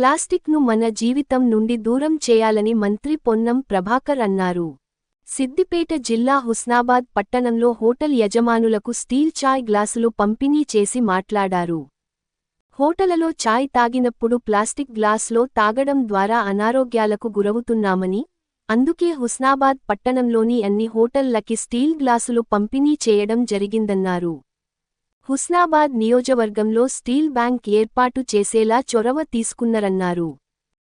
ప్లాస్టిక్ను మన జీవితం నుండి దూరం చేయాలని మంత్రి పొన్నం ప్రభాకర్ అన్నారు. సిద్దిపేట జిల్లా హుస్నాబాద్ పట్టణంలో హోటల్ యజమానులకు స్టీల్ చాయ్ గ్లాసులు పంపిణీ చేసి మాట్లాడారు. హోటలలో చాయ్ తాగినప్పుడు ప్లాస్టిక్ గ్లాస్లో తాగడం ద్వారా అనారోగ్యాలకు గురవుతున్నామని అందుకే హుస్నాబాద్ పట్టణంలోని అన్ని హోటళ్ళకి స్టీల్ గ్లాసులు పంపిణీ చేయడం జరిగిందన్నారు. హుస్నాబాద్ నియోజవర్గంలో స్టీల్ బ్యాంక్ ఏర్పాటు చేసేలా చొరవ తీసుకున్నరన్నారు.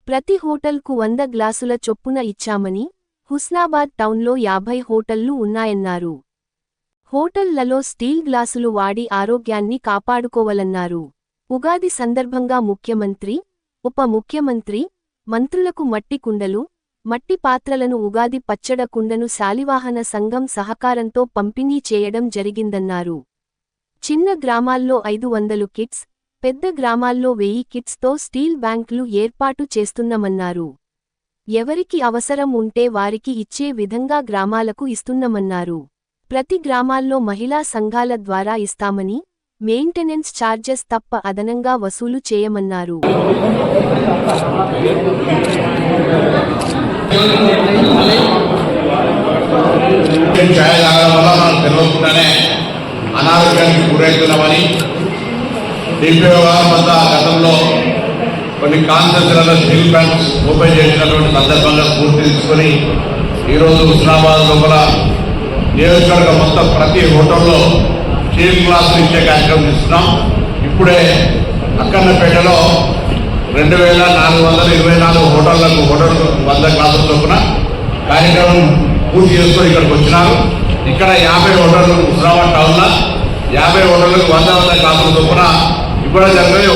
ప్రతి హోటల్కు వంద గ్లాసుల చొప్పున ఇచ్చామని హుస్నాబాద్ టౌన్లో యాభై హోటళ్ళు ఉన్నాయన్నారు. హోటళ్ళలో స్టీల్ గ్లాసులు వాడి ఆరోగ్యాన్ని కాపాడుకోవాలన్నారు. ఉగాది సందర్భంగా ముఖ్యమంత్రి ఉప ముఖ్యమంత్రి మంత్రులకు మట్టి కుండలు మట్టి పాత్రలను ఉగాది పచ్చడ కుండను శాలివాహన సంఘం సహకారంతో పంపిణీ చేయడం జరిగిందన్నారు. చిన్న గ్రామాల్లో ఐదు వందలు కిట్స్ పెద్ద గ్రామాల్లో వెయ్యి కిట్స్తో స్టీల్ బ్యాంకులు ఏర్పాటు చేస్తున్నమన్నారు. ఎవరికి అవసరం ఉంటే వారికి ఇచ్చే విధంగా గ్రామాలకు ఇస్తున్నమన్నారు. ప్రతి గ్రామాల్లో మహిళా సంఘాల ద్వారా ఇస్తామని మెయింటెనెన్స్ ఛార్జెస్ తప్ప అదనంగా వసూలు చేయమన్నారు. ఛాయ్ అనారోగ్యానికి గురవుతున్నామని డిపిఓ గారు కొంత గతంలో కొన్ని కాన్సెన్స్లలో స్టీల్ ప్లాంట్స్ ఓపెన్ చేసినటువంటి సందర్భంగా పూర్తి తీసుకొని ఈరోజు హుస్నాబాద్ లోపల నియోజకవర్గ మొత్తం ప్రతి హోటల్లో స్టీల్ క్లాస్ ఇచ్చే కార్యక్రమం ఇస్తున్నాం ఇప్పుడే అక్కన్నపేటలో రెండు వేల నాలుగు వందల ఇరవై నాలుగు హోటళ్ళకు హోటల్ వంద క్లాసుల చొప్పున కార్యక్రమం పూర్తి చేసుకొని ఇక్కడికి వచ్చినారు. ఇక్కడ యాభై హోటళ్ళు హుస్నాబాద్ టౌన్లో యాభై ఓటర్లకు వంద వంద గ్లాసుల చొప్పున ఇప్పుడే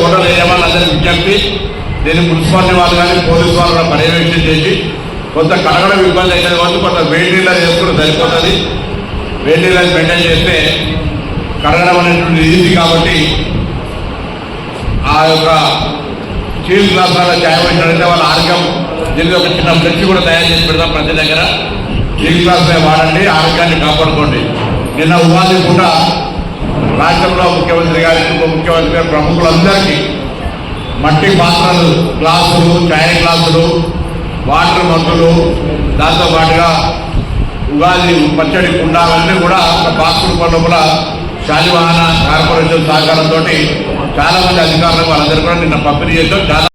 ఓటర్లు వేయమని యజమానులందరినీ విజ్ఞప్తి. దీన్ని మున్సిపాలిటీ వాళ్ళు కానీ పోలీసు వాళ్ళు కూడా పర్యవేక్షణ చేసి కొంత కడగడం ఇబ్బంది అయితే కాబట్టి కొంత వేడి నీళ్ళు చేసుకుంటే సరిపోతుంది. వేడి నీళ్ళని మెయింటైన్ చేస్తే కడగడం అనేటువంటి ఈజీ కాబట్టి ఆ యొక్క స్టీల్ గ్లాసాల చాయ్ వాళ్ళ ఆరోగ్యం దీనికి ఒక చిన్న ఫ్లెక్స్ కూడా తయారు చేసి పెడతాం ప్రతి దగ్గర. చీల్ గ్లాస్ వాడండి ఆరోగ్యాన్ని కాపాడుకోండి. నిన్న ఉగాది కూడా రాష్ట్రంలో ముఖ్యమంత్రి గారికి ఉప ముఖ్యమంత్రి గారి ప్రముఖులందరికీ మట్టి పాత్రలు గ్లాసులు చాయ్ గ్లాసులు వాటర్ మందులు దాంతోపాటుగా ఉగాది పచ్చడి కుండాలన్నీ కూడా ఒక బాక్స్ రూపంలో కూడా శాలివాహన కార్పొరేషన్ సహకారంతో చాలామంది అధికారులు వాళ్ళందరూ కూడా నిన్న పంపిణీ చేశాం చాలా